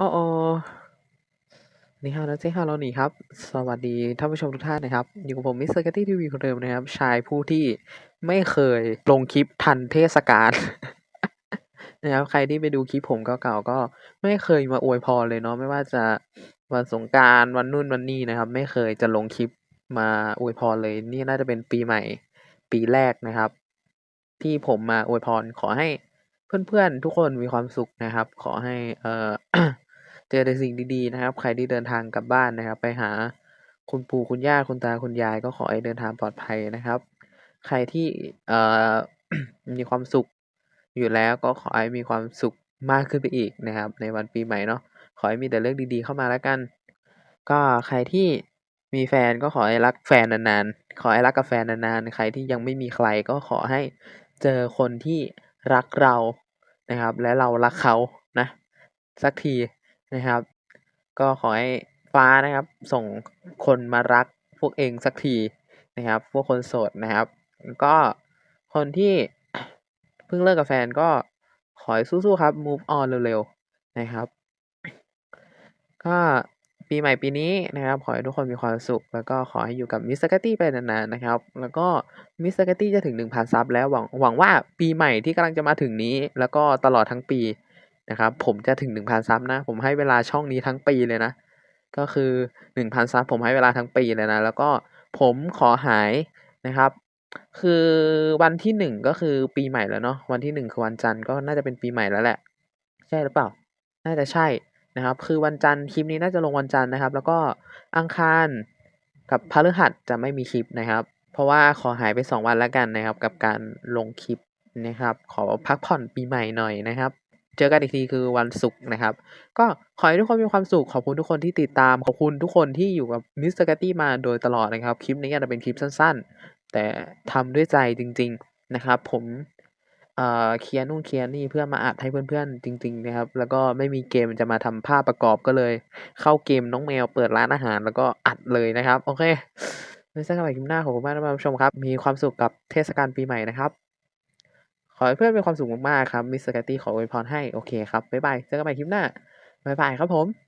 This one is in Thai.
อ้อนี่ฮาวนะเจ๊ฮาวเราหนีครับ สวัสดีท่านผู้ชมทุกท่านนะครับ อยู่กับผมมิสเตอร์แกตตี้ทีวีคนเดิมนะครับ ชายผู้ที่ไม่เคยลงคลิปทันเทศกาล นะครับใครที่ไปดูคลิปผมเก่าๆก็ไม่เคยมาอวยพรเลยเนาะไม่ว่าจะวันสงกรานต์วันนู่นวันนี่นะครับ ไม่เคยจะลงคลิปมาอวยพรเลย นี่น่าจะเป็นปีใหม่ ปีแรกนะครับ ที่ผมมาอวยพรขอให้เพื่อนๆทุกคนมีความสุขนะครับ ขอให้เอ่อ จอแต่สิ่งดีๆนะครับ ใครที่เดินทางกลับบ้านนะครับ ไปหาคุณปู่คุณย่าคุณตาคุณยายก็ขอให้เดินทางปลอดภัยนะครับ ใครที่เอ่อมีความสุขอยู่แล้วก็ขอให้มีความสุขมากขึ้นไปอีกนะครับ ในวันปีใหม่เนาะขอให้มีแต่เรื่องดีๆเข้ามาแล้วกัน ก็ใครที่มีแฟนก็ขอให้รักแฟนนานๆขอให้รักกับแฟนนานๆใครที่ยังไม่มีใครก็ขอให้เจอคนที่รักเรานะครับ และเรารักเขานะ สักที นะครับ ก็ขอให้ฟ้านะครับ ส่งคนมารักพวกเองสักทีนะครับ พวกคนโสดนะครับ ก็คนที่เพิ่งเลิกกับแฟนก็ขอให้สู้ๆครับ move on เร็วๆนะครับ ก็ปีใหม่ปีนี้นะครับ ขอให้ทุกคนมีความสุข แล้วก็ขอให้อยู่กับมิสเตอร์กตตี้ไปนานๆนะครับ แล้วก็มิสเตอร์กตตี้จะถึง1,000ซับแล้วหวังหวังว่าปีใหม่ที่กำลังจะมาถึงนี้ แล้วก็ตลอดทั้งปี นะครับผมจะถึง 1,000 ซับนะ ผมให้เวลาช่องนี้ทั้งปีเลยนะ ก็คือ 1,000 ซับผมให้เวลาทั้งปีเลยนะ แล้วก็ผมขอหายนะครับ คือวันที่หนึ่งก็คือปีใหม่แล้วเนาะวันที่หนึ่งคือวันจันทร์ก็น่าจะเป็นปีใหม่แล้วแหละ ใช่หรือเปล่า น่าจะใช่นะครับ คือวันจันทร์คลิปนี้น่าจะลงวันจันทร์นะครับ แล้วก็อังคารกับพฤหัสจะไม่มีคลิปนะครับ เพราะว่าขอหายไปสองวันแล้วกันนะครับ กับการลงคลิปนะครับ ขอพักผ่อนปีใหม่หน่อยนะครับ เจอกันอีกทีคือวันศุกร์นะครับ ก็ขอให้ทุกคนมีความสุขขอบคุณทุกคนที่ติดตาม ขอบคุณทุกคนที่อยู่กับมิสเตอร์แกตตี้มาโดยตลอดนะครับ คลิปนี้อาจจะเป็นคลิปสั้น ๆ แต่ทำด้วยใจจริง ๆนะครับ ผมเอ่อเคลียร์นู่นเคลียร์นี่เพื่อมาอัดให้เพื่อนๆ จริง ๆ นะครับ แล้วก็ไม่มีเกมจะมาทำภาพประกอบก็เลย เข้าเกมน้องแมวเปิดร้านอาหาร แล้วก็อัดเลยนะครับ โอเคไว้เจอกันใหม่คลิปหน้าขอบคุณมากท่านผู้ชมครับ มีความสุขกับเทศกาลปีใหม่นะครับ ขอให้เพื่อนมีความสุขมากๆครับมิสเตอร์แกตตี้ขออวยพรให้ โอเคครับ บ๊ายบาย เจอกันใหม่คลิปหน้า บ๊ายบายครับผม